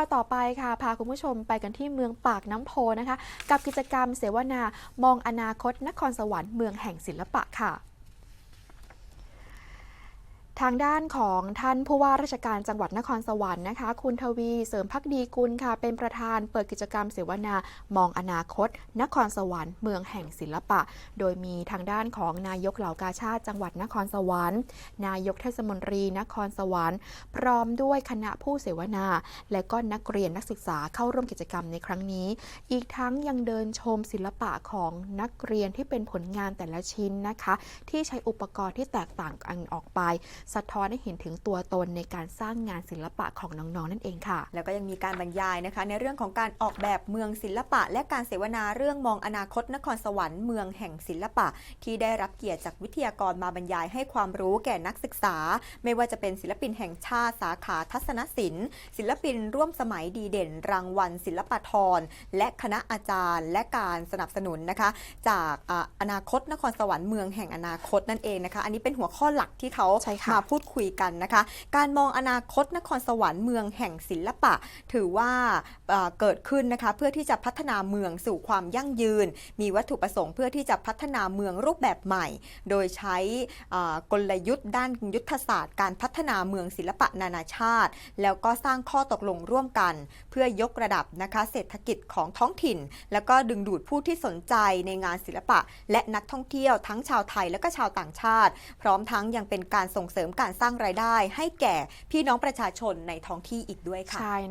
าวต่อไปค่ะ พาคุณผู้ชมไปกันที่เมืองปากน้ำโพนะคะ กับกิจกรรมเสวนามองอนาคตนครสวรรค์เมืองแห่งศิลปะค่ะ ทางด้านของท่านผู้ว่าราชการจังหวัดนครสวรรค์นะคะ คุณทวีเสริมพักดีกุลค่ะ เป็นประธานเปิดกิจกรรมเสวนามองอนาคต นครสวรรค์เมืองแห่งศิลปะ โดยมีทางด้านของนายกเหล่ากาชาติจังหวัดนครสวรรค์ นายกเทศมนตรีนครสวรรค์ พร้อมด้วยคณะผู้เสวนา และก็นักเรียนนักศึกษาเข้าร่วมกิจกรรมในครั้งนี้ อีกทั้งยังเดินชมศิลปะของนักเรียนที่เป็นผลงานแต่ละชิ้นนะคะ ที่ใช้อุปกรณ์ที่แตกต่างกันออกไปสะท้อนให้เห็นถึงตัวตนในการสร้างงานศิลปะของน้องๆนั่นเองค่ะ แล้วก็ยังมีการบรรยายนะคะ ในเรื่องของการออกแบบเมืองศิลปะ และการเสวนาเรื่องมองอนาคตนครสวรรค์เมืองแห่งศิลปะ ที่ได้รับเกียรติจากวิทยากรมาบรรยายให้ความรู้แก่นักศึกษา ไม่ว่าจะเป็นศิลปินแห่งชาติสาขาทัศนศิลป์ ศิลปินร่วมสมัยดีเด่น รางวัล ศิลปทรและคณะอาจารย์ และการสนับสนุนนะคะ จากออนาคตนครสวรรค์เมืองแห่งอนาคตนั่นเองนะคะ อันนี้เป็นหัวข้อหลักที่เขาใช่ค่ะมาพูดคุยกันนะคะ การมองอนาคตนครสวรรค์เมืองแห่งศิลปะ ถือว่าเอ่อเกิดขึ้นนะคะเพื่อที่จะพัฒนาเมืองสู่ความยั่งยืน มีวัตถุประสงค์เพื่อที่จะพัฒนาเมืองรูปแบบใหม่ โดยใช้กลยุทธ์ด้านยุทธศาสตร์ การพัฒนาเมืองศิลปะนานาชาติ แล้วก็สร้างข้อตกลงร่วมกัน เพื่อยกระดับนะคะเศรษฐกิจของท้องถิ่น แล้วก็ดึงดูดผู้ที่สนใจในงานศิลปะ และนักท่องเที่ยวทั้งชาวไทยและก็ชาวต่างชาติ พร้อมทั้งยังเป็นการส่งเสริมการสร้างรายได้ให้แก่พี่น้องประชาชนในท้องที่อีกด้วยค่ะ